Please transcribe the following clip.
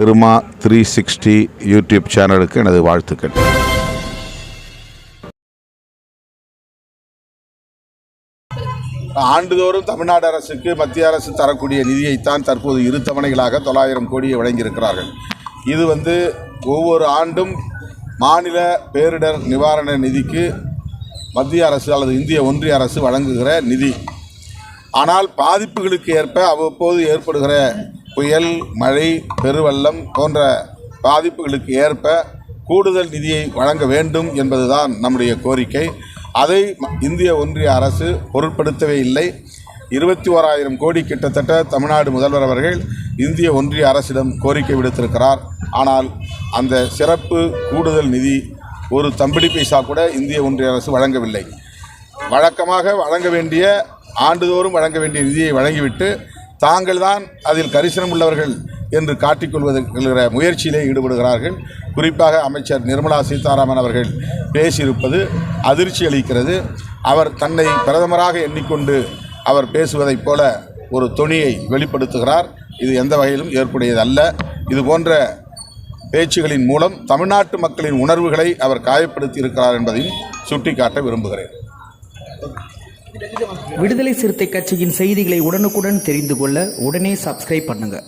Thiruma three sixty YouTube சேனலுக்கு எனது வாழ்த்துக்கள். ஆண்டுதோறும் தமிழ்நாடு அரசுக்கு மத்திய அரசு தரக்கூடிய நிதியைத்தான் தற்போது இரு தவணைகளாக தொள்ளாயிரம் கோடியை வழங்கியிருக்கிறார்கள். இது வந்து ஒவ்வொரு ஆண்டும் மாநில பேரிடர் நிவாரண நிதிக்கு மத்திய அரசு அல்லது இந்திய ஒன்றிய அரசு வழங்குகிற நிதி. ஆனால் பாதிப்புகளுக்கு ஏற்ப அவ்வப்போது ஏற்படுகிற புயல் மழை பெருவெள்ளம் போன்ற பாதிப்புகளுக்கு ஏற்ப கூடுதல் நிதியை வழங்க வேண்டும் என்பதுதான் நம்முடைய கோரிக்கை. அதை இந்திய ஒன்றிய அரசு பொருட்படுத்தவே இல்லை. இருபத்தி ஓராயிரம் கோடி கிட்டத்தட்ட தமிழ்நாடு முதல்வர் அவர்கள் இந்திய ஒன்றிய அரசிடம் கோரிக்கை விடுத்திருக்கிறார். ஆனால் அந்த சிறப்பு கூடுதல் நிதி ஒரு தம்பிடி பைசா கூட இந்திய ஒன்றிய அரசு வழங்கவில்லை. வழக்கமாக வழங்க வேண்டிய ஆண்டுதோறும் வழங்க வேண்டிய நிதியை வழங்கிவிட்டு தாங்கள் தான் அதில் கரிசனம் உள்ளவர்கள் என்று காட்டிக்கொள்வதற்கிற முயற்சியிலே ஈடுபடுகிறார்கள். குறிப்பாக அமைச்சர் நிர்மலா சீதாராமன் அவர்கள் பேசியிருப்பது அதிர்ச்சி அளிக்கிறது. அவர் தன்னை பிரதமராக எண்ணிக்கொண்டு அவர் பேசுவதைப் போல ஒரு தொனியை வெளிப்படுத்துகிறார். இது எந்த வகையிலும் ஏற்புடையதல்ல. இது போன்ற பேச்சுகளின் மூலம் தமிழ்நாட்டு மக்களின் உணர்வுகளை அவர் காயப்படுத்தி இருக்கிறார் என்பதையும் சுட்டிக்காட்ட விரும்புகிறேன். விடுதலை சிறுத்தை கட்சியின் செய்திகளை உடனுக்குடன் தெரிந்து கொள்ள உடனே சப்ஸ்கிரைப் பண்ணுங்க.